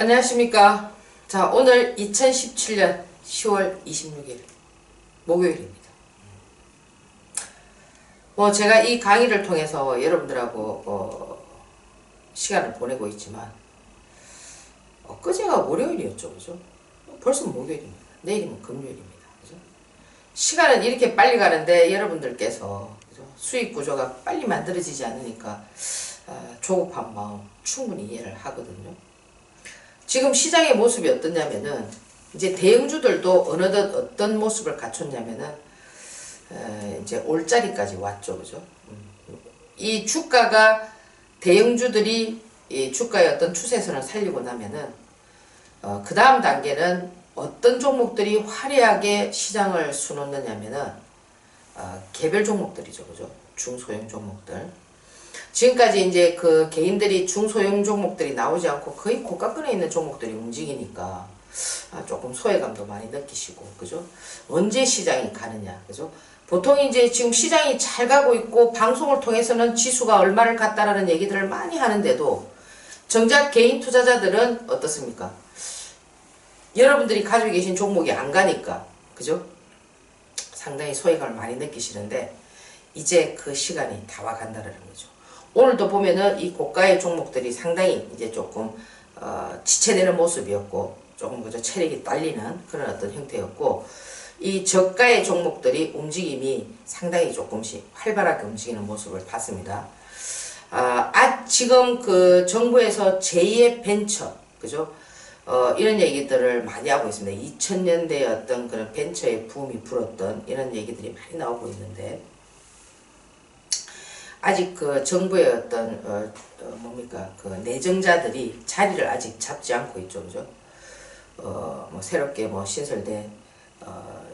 안녕하십니까. 자, 오늘 2017년 10월 26일 목요일입니다. 뭐 제가 이 강의를 통해서 여러분들하고 어, 시간을 보내고 있지만 엊그제가 월요일이었죠, 그죠? 벌써 목요일입니다. 내일이면 금요일입니다, 그죠? 시간은 이렇게 빨리 가는데 여러분들께서 그죠? 수익 구조가 빨리 만들어지지 않으니까 아, 조급한 마음 충분히 이해를 하거든요. 지금 시장의 모습이 어떠냐면은 이제 대형주들도 어느덧 어떤 모습을 갖췄냐면은 에, 이제 올자리까지 왔죠, 그죠? 음. 이 주가가 대형주들이 이 주가의 어떤 추세선을 살리고 나면은 어, 그 다음 단계는 어떤 종목들이 화려하게 시장을 수놓느냐면은 어, 개별 종목들이죠, 그죠? 중소형 종목들. 지금까지 이제 그 개인들이 중소형 종목들이 나오지 않고 거의 고가권에 있는 종목들이 움직이니까 아, 조금 소외감도 많이 느끼시고 그죠? 언제 시장이 가느냐 그죠? 보통 이제 지금 시장이 잘 가고 있고 방송을 통해서는 지수가 얼마를 갔다라는 얘기들을 많이 하는데도 정작 개인 투자자들은 어떻습니까? 여러분들이 가지고 계신 종목이 안 가니까 그죠? 상당히 소외감을 많이 느끼시는데 이제 그 시간이 다 와간다는 거죠. 오늘도 보면은 이 고가의 종목들이 상당히 이제 조금 어, 지체되는 모습이었고 조금 그저 체력이 딸리는 그런 어떤 형태였고 이 저가의 종목들이 움직임이 상당히 조금씩 활발하게 움직이는 모습을 봤습니다. 아, 아 지금 그 정부에서 제2의 벤처 그죠? 어, 이런 얘기들을 많이 하고 있습니다. 2000년대의 어떤 그런 벤처의 붐이 불었던 이런 얘기들이 많이 나오고 있는데 아직 그 정부의 어떤 어, 어, 뭡니까 그 내정자들이 자리를 아직 잡지 않고 있죠, 그죠? 어, 뭐 새롭게 뭐 신설된 어,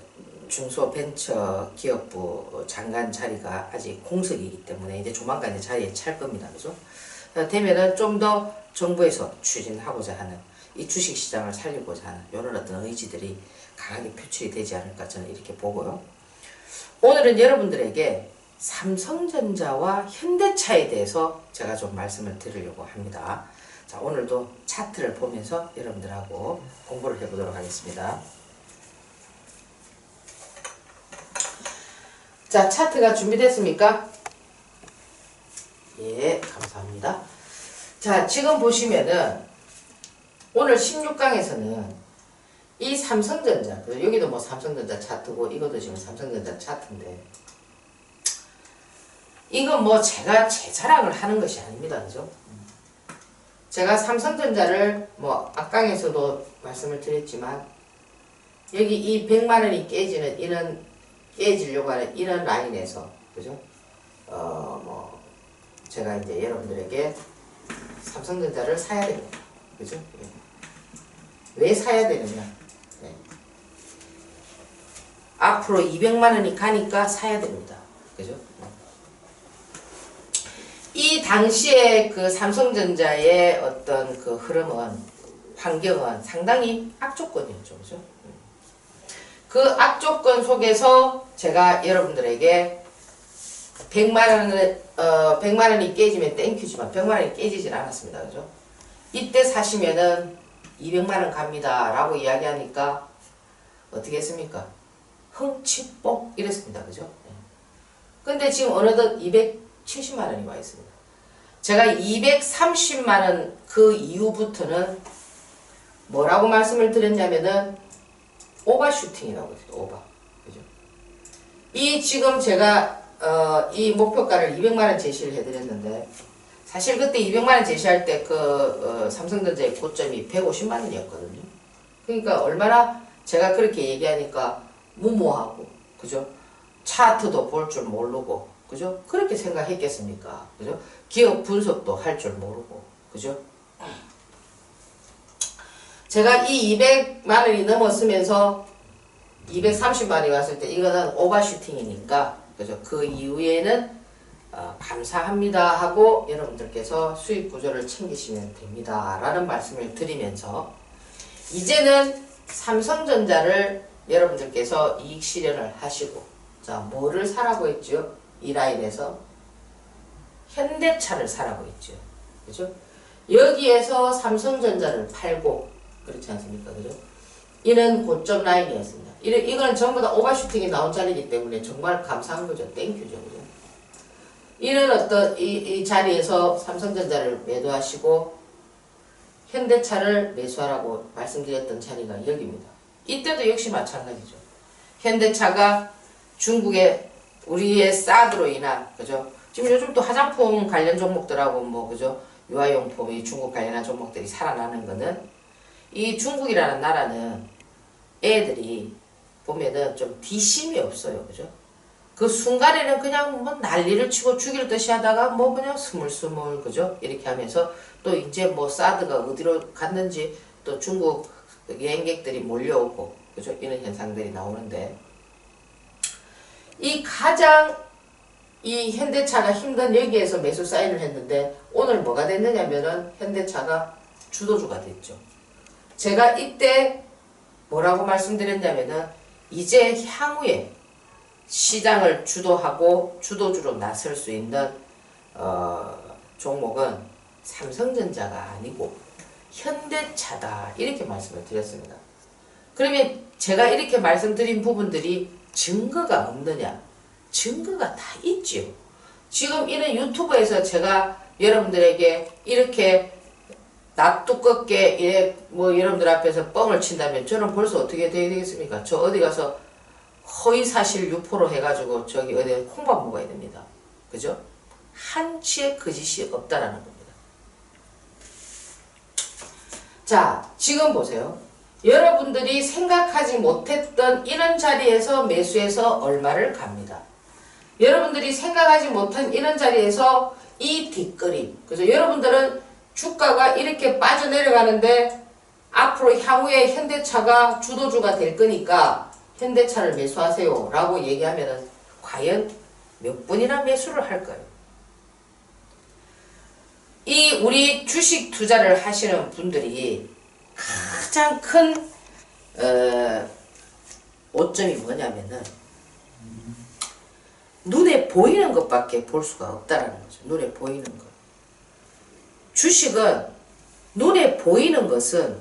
중소벤처 기업부 장관 자리가 아직 공석이기 때문에 이제 조만간 자리에 찰 겁니다, 그죠? 어, 되면은 좀 더 정부에서 추진하고자 하는 이 주식시장을 살리고자 하는 이런 어떤 의지들이 강하게 표출이 되지 않을까 저는 이렇게 보고요. 오늘은 여러분들에게 삼성전자와 현대차에 대해서 제가 좀 말씀을 드리려고 합니다. 자, 오늘도 차트를 보면서 여러분들하고 공부를 해보도록 하겠습니다. 자, 차트가 준비됐습니까? 예, 감사합니다. 자, 지금 보시면은 오늘 16강에서는 이 삼성전자, 여기도 뭐 삼성전자 차트고 이것도 지금 삼성전자 차트인데 이건 뭐 제가 제 자랑을 하는 것이 아닙니다. 그죠? 제가 삼성전자를 뭐 앞강에서도 말씀을 드렸지만 여기 이 100만 원이 깨지는 이런 깨지려고 하는 이런 라인에서 그죠? 어 뭐 제가 이제 여러분들에게 삼성전자를 사야 됩니다. 그죠? 예. 왜 사야 되느냐? 네. 앞으로 200만 원이 가니까 사야 됩니다. 그죠? 이 당시에 그 삼성전자의 어떤 그 흐름은 환경은 상당히 악조건이었죠. 그죠? 그 악조건 속에서 제가 여러분들에게 100만 원을 어 100만 원이 깨지면 땡큐지만 100만 원이 깨지질 않았습니다. 그죠? 이때 사시면은 200만 원 갑니다 라고 이야기하니까 어떻게 했습니까? 흥치뽕 이랬습니다. 그죠? 네. 근데 지금 어느덧 270만 원이 와 있습니다. 제가 230만 원 그 이후부터는 뭐라고 말씀을 드렸냐면은 오버슈팅이라고 했어요. 오버. 그죠? 이 지금 제가 어, 이 목표가를 200만 원 제시를 해드렸는데 사실 그때 200만 원 제시할 때그 어, 삼성전자의 고점이 150만 원이었거든요. 그러니까 얼마나 제가 그렇게 얘기하니까 무모하고 그죠? 차트도 볼 줄 모르고 그죠? 그렇게 생각했겠습니까? 그죠? 기업 분석도 할 줄 모르고 그죠? 제가 이 200만 원이 넘었으면서 230만 원이 왔을 때 이거는 오버슈팅이니까 그죠? 그 이후에는 어, 감사합니다 하고 여러분들께서 수익 구조를 챙기시면 됩니다 라는 말씀을 드리면서 이제는 삼성전자를 여러분들께서 이익 실현을 하시고 자 뭐를 사라고 했죠? 이 라인에서 현대차를 사라고 했죠. 그죠? 여기에서 삼성전자를 팔고 그렇지 않습니까? 그죠? 이는 고점 라인이었습니다. 이 이건 전부 다 오버슈팅이 나온 자리이기 때문에 정말 감사한 거죠. 땡큐죠. 그죠? 이는 어떤 이, 이 자리에서 삼성전자를 매도하시고 현대차를 매수하라고 말씀드렸던 자리가 여기입니다. 이때도 역시 마찬가지죠. 현대차가 중국의 우리의 사드로 인한 그죠? 지금 요즘 또 화장품 관련 종목들하고 뭐 그죠? 유아용품 이 중국 관련한 종목들이 살아나는 거는 이 중국이라는 나라는 애들이 보면은 좀 뒷심이 없어요. 그죠? 그 순간에는 그냥 뭐 난리를 치고 죽일 듯이 하다가 뭐 그냥 스물스물 그죠? 이렇게 하면서 또 이제 뭐 사드가 어디로 갔는지 또 중국 여행객들이 몰려오고 그죠? 이런 현상들이 나오는데 이 가장 이 현대차가 힘든 여기에서 매수 사인을 했는데 오늘 뭐가 됐느냐면은 현대차가 주도주가 됐죠. 제가 이때 뭐라고 말씀드렸냐면은 이제 향후에 시장을 주도하고 주도주로 나설 수 있는 어, 종목은 삼성전자가 아니고 현대차다 이렇게 말씀을 드렸습니다. 그러면 제가 이렇게 말씀드린 부분들이 증거가 없느냐? 증거가 다 있지요. 지금 이런 유튜브에서 제가 여러분들에게 이렇게 납두껍게 예, 뭐 여러분들 앞에서 뻥을 친다면 저는 벌써 어떻게 되겠습니까? 저 어디 가서 허위사실 유포로 해가지고 저기 어디 콩밥 먹어야 됩니다. 그죠? 한치의 거짓이 없다라는 겁니다. 자, 지금 보세요. 여러분들이 생각하지 못했던 이런 자리에서 매수해서 얼마를 갑니다. 여러분들이 생각하지 못한 이런 자리에서 이 뒷거리. 그래서 여러분들은 주가가 이렇게 빠져내려가는데 앞으로 향후에 현대차가 주도주가 될 거니까 현대차를 매수하세요 라고 얘기하면은 과연 몇 분이나 매수를 할까요? 이 우리 주식 투자를 하시는 분들이 가장 큰 어, 오점이 뭐냐면은 눈에 보이는 것밖에 볼 수가 없다라는 거죠. 눈에 보이는 것. 주식은 눈에 보이는 것은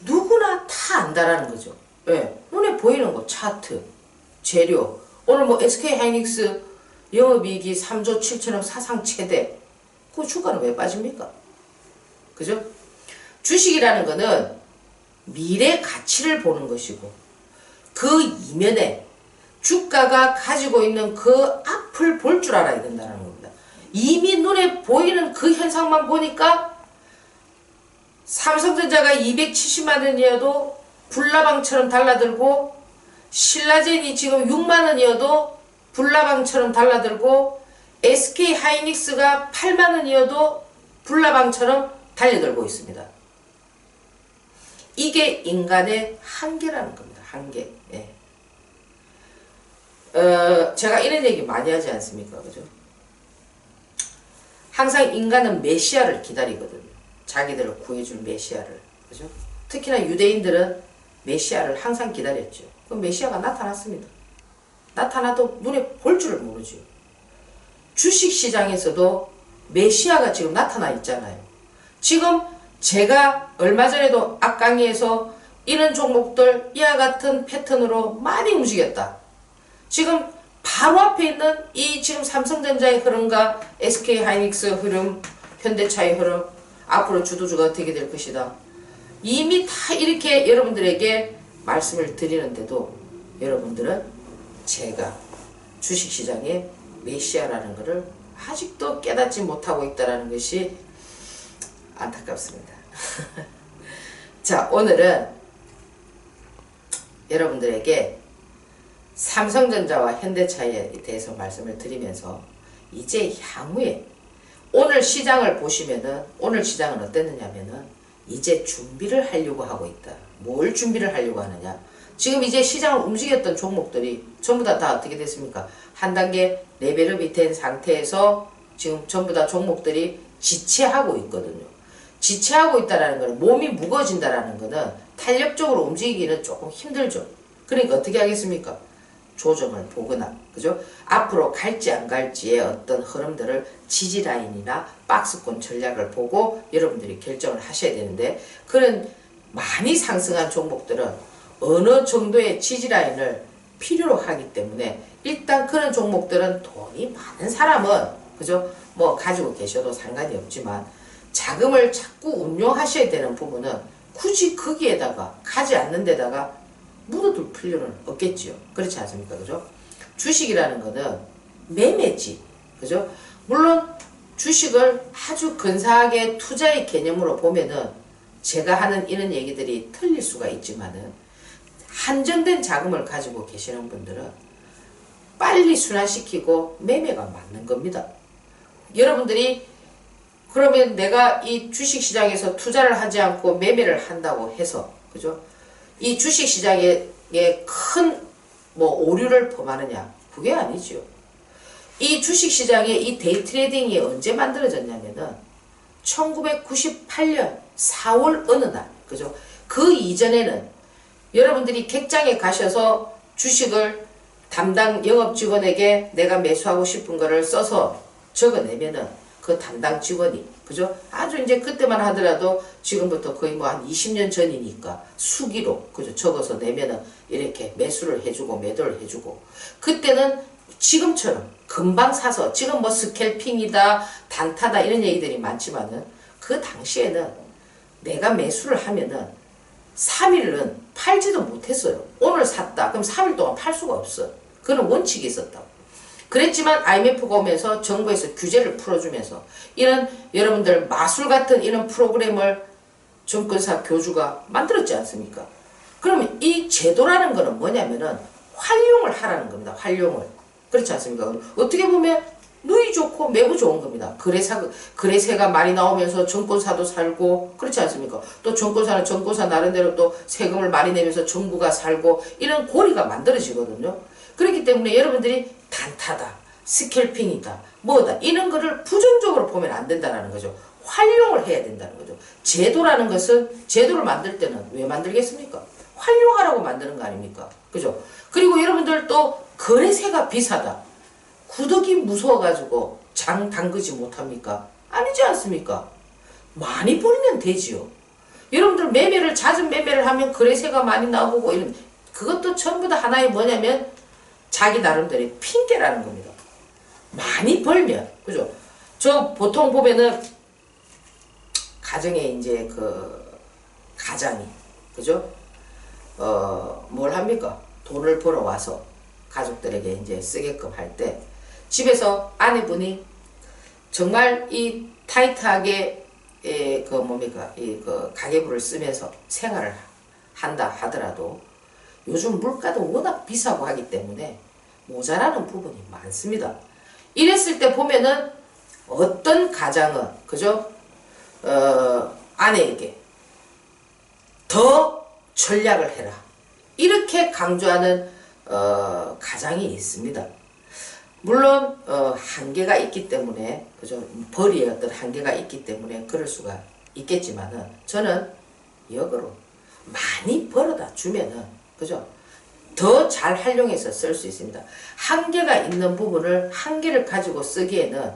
누구나 다 안다라는 거죠. 예, 눈에 보이는 거 차트, 재료. 오늘 뭐 SK 하이닉스 영업이익이 3조 7천억 사상 최대. 그 주가는 왜 빠집니까? 그죠? 주식이라는 거는 미래 가치를 보는 것이고 그 이면에 주가가 가지고 있는 그 앞을 볼 줄 알아야 된다는 겁니다. 이미 눈에 보이는 그 현상만 보니까 삼성전자가 270만 원이어도 불나방처럼 달라들고 신라젠이 지금 6만 원이어도 불나방처럼 달라들고 SK 하이닉스가 8만 원이어도 불나방처럼 달려들고 있습니다. 이게 인간의 한계라는 겁니다. 한계. 예. 어, 제가 이런 얘기 많이 하지 않습니까? 그죠? 항상 인간은 메시아를 기다리거든요. 자기들을 구해줄 메시아를. 그죠? 특히나 유대인들은 메시아를 항상 기다렸죠. 그 메시아가 나타났습니다. 나타나도 눈에 볼 줄을 모르죠. 주식 시장에서도 메시아가 지금 나타나 있잖아요. 지금 제가 얼마 전에도 앞강의에서 이런 종목들 이와 같은 패턴으로 많이 움직였다. 지금 바로 앞에 있는 이 지금 삼성전자의 흐름과 SK 하이닉스 흐름, 현대차의 흐름, 앞으로 주도주가 어떻게 될 것이다. 이미 다 이렇게 여러분들에게 말씀을 드리는데도 여러분들은 제가 주식시장의 메시아라는 것을 아직도 깨닫지 못하고 있다는 것이 안타깝습니다. 자, 오늘은 여러분들에게 삼성전자와 현대차에 대해서 말씀을 드리면서 이제 향후에 오늘 시장을 보시면은 오늘 시장은 어땠느냐면은 이제 준비를 하려고 하고 있다. 뭘 준비를 하려고 하느냐? 지금 이제 시장을 움직였던 종목들이 전부 다, 다 어떻게 됐습니까? 한 단계 레벨업이 된 상태에서 지금 전부 다 종목들이 지체하고 있거든요. 지체하고 있다라는 것은 몸이 무거워진다라는 것은 탄력적으로 움직이기는 조금 힘들죠. 그러니까 어떻게 하겠습니까? 조정을 보거나 그죠? 앞으로 갈지 안 갈지의 어떤 흐름들을 지지라인이나 박스권 전략을 보고 여러분들이 결정을 하셔야 되는데 그런 많이 상승한 종목들은 어느 정도의 지지라인을 필요로 하기 때문에 일단 그런 종목들은 돈이 많은 사람은 그죠? 뭐 가지고 계셔도 상관이 없지만 자금을 자꾸 운용하셔야 되는 부분은 굳이 거기에다가 가지 않는 데다가 묻어둘 필요는 없겠지요. 그렇지 않습니까? 그죠? 주식이라는 거는 매매지. 그죠? 물론 주식을 아주 근사하게 투자의 개념으로 보면은 제가 하는 이런 얘기들이 틀릴 수가 있지만은 한정된 자금을 가지고 계시는 분들은 빨리 순환시키고 매매가 맞는 겁니다. 여러분들이 그러면 내가 이 주식시장에서 투자를 하지 않고 매매를 한다고 해서 그죠? 이 주식 시장에 큰 뭐 오류를 범하느냐 그게 아니지요. 이 주식 시장에 이 데이 트레이딩이 언제 만들어졌냐면은 1998년 4월 어느 날 그죠? 그 이전에는 여러분들이 객장에 가셔서 주식을 담당 영업 직원에게 내가 매수하고 싶은 거를 써서 적어내면은 그 담당 직원이 그죠? 아주 이제 그때만 하더라도 지금부터 거의 뭐 한 20년 전이니까 수기로 그죠? 적어서 내면은 이렇게 매수를 해주고 매도를 해주고 그때는 지금처럼 금방 사서 지금 뭐 스캘핑이다 단타다 이런 얘기들이 많지만은 그 당시에는 내가 매수를 하면은 3일은 팔지도 못했어요. 오늘 샀다. 그럼 3일 동안 팔 수가 없어. 그런 원칙이 있었다. 그랬지만 IMF가 오면서 정부에서 규제를 풀어주면서 이런 여러분들 마술 같은 이런 프로그램을 정권사 교주가 만들었지 않습니까? 그러면 이 제도라는 거는 뭐냐면은 활용을 하라는 겁니다. 활용을. 그렇지 않습니까? 어떻게 보면 누이 좋고 매우 좋은 겁니다. 거래사, 거래세가 많이 나오면서 정권사도 살고, 그렇지 않습니까? 또 정권사는 정권사 나름대로 또 세금을 많이 내면서 정부가 살고, 이런 고리가 만들어지거든요. 그렇기 때문에 여러분들이 단타다, 스캘핑이다, 뭐다, 이런 거를 부정적으로 보면 안 된다는 거죠. 활용을 해야 된다는 거죠. 제도라는 것은, 제도를 만들 때는 왜 만들겠습니까? 활용하라고 만드는 거 아닙니까? 그죠? 그리고 여러분들 또 거래세가 비싸다. 구덕이 무서워가지고 장 담그지 못합니까? 아니지 않습니까? 많이 벌면 되지요. 여러분들 매매를 잦은 매매를 하면 거래세가 많이 나오고 이런 그것도 전부 다 하나의 뭐냐면 자기 나름대로의 핑계라는 겁니다. 많이 벌면 그죠? 저 보통 보면은 가정에 이제 그 가장이 그죠? 어 뭘 합니까? 돈을 벌어 와서 가족들에게 이제 쓰게끔 할 때 집에서 아내분이 정말 이 타이트하게 에, 그 뭡니까 이 그 가계부를 쓰면서 생활을 한다 하더라도 요즘 물가도 워낙 비싸고 하기 때문에 모자라는 부분이 많습니다. 이랬을 때 보면은 어떤 가장은 그죠? 어, 아내에게 더 전략을 해라. 이렇게 강조하는 어, 가장이 있습니다. 물론 어, 한계가 있기 때문에 그죠 벌이의 어떤 한계가 있기 때문에 그럴 수가 있겠지만은 저는 역으로 많이 벌어다 주면은 그죠 더 잘 활용해서 쓸 수 있습니다. 한계가 있는 부분을 한계를 가지고 쓰기에는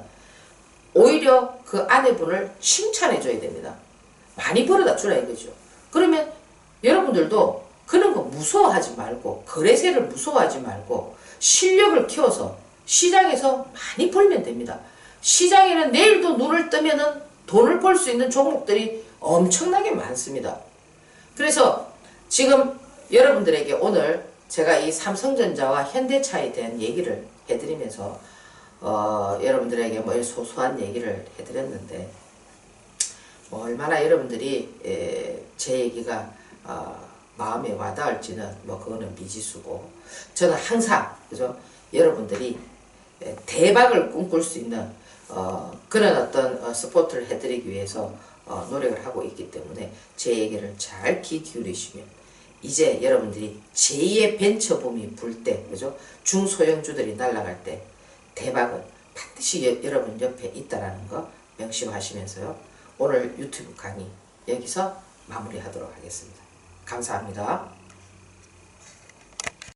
오히려 그 아내분을 칭찬해 줘야 됩니다. 많이 벌어다 주라 이거죠. 그러면 여러분들도 그런 거 무서워하지 말고 거래세를 무서워하지 말고 실력을 키워서 시장에서 많이 벌면 됩니다. 시장에는 내일도 눈을 뜨면은 돈을 벌 수 있는 종목들이 엄청나게 많습니다. 그래서 지금 여러분들에게 오늘 제가 이 삼성전자와 현대차에 대한 얘기를 해드리면서 어, 여러분들에게 뭐 소소한 얘기를 해드렸는데 뭐 얼마나 여러분들이 에, 제 얘기가 어, 마음에 와닿을지는 뭐 그거는 미지수고 저는 항상 그죠? 여러분들이 대박을 꿈꿀 수 있는 어, 그런 어떤 어, 스포트를 해드리기 위해서 어, 노력을 하고 있기 때문에 제 얘기를 잘 귀 기울이시면 이제 여러분들이 제2의 벤처붐이 불 때, 그죠? 중소형주들이 날아갈 때 대박은 반드시 여, 여러분 옆에 있다라는 거 명심하시면서요. 오늘 유튜브 강의 여기서 마무리하도록 하겠습니다. 감사합니다.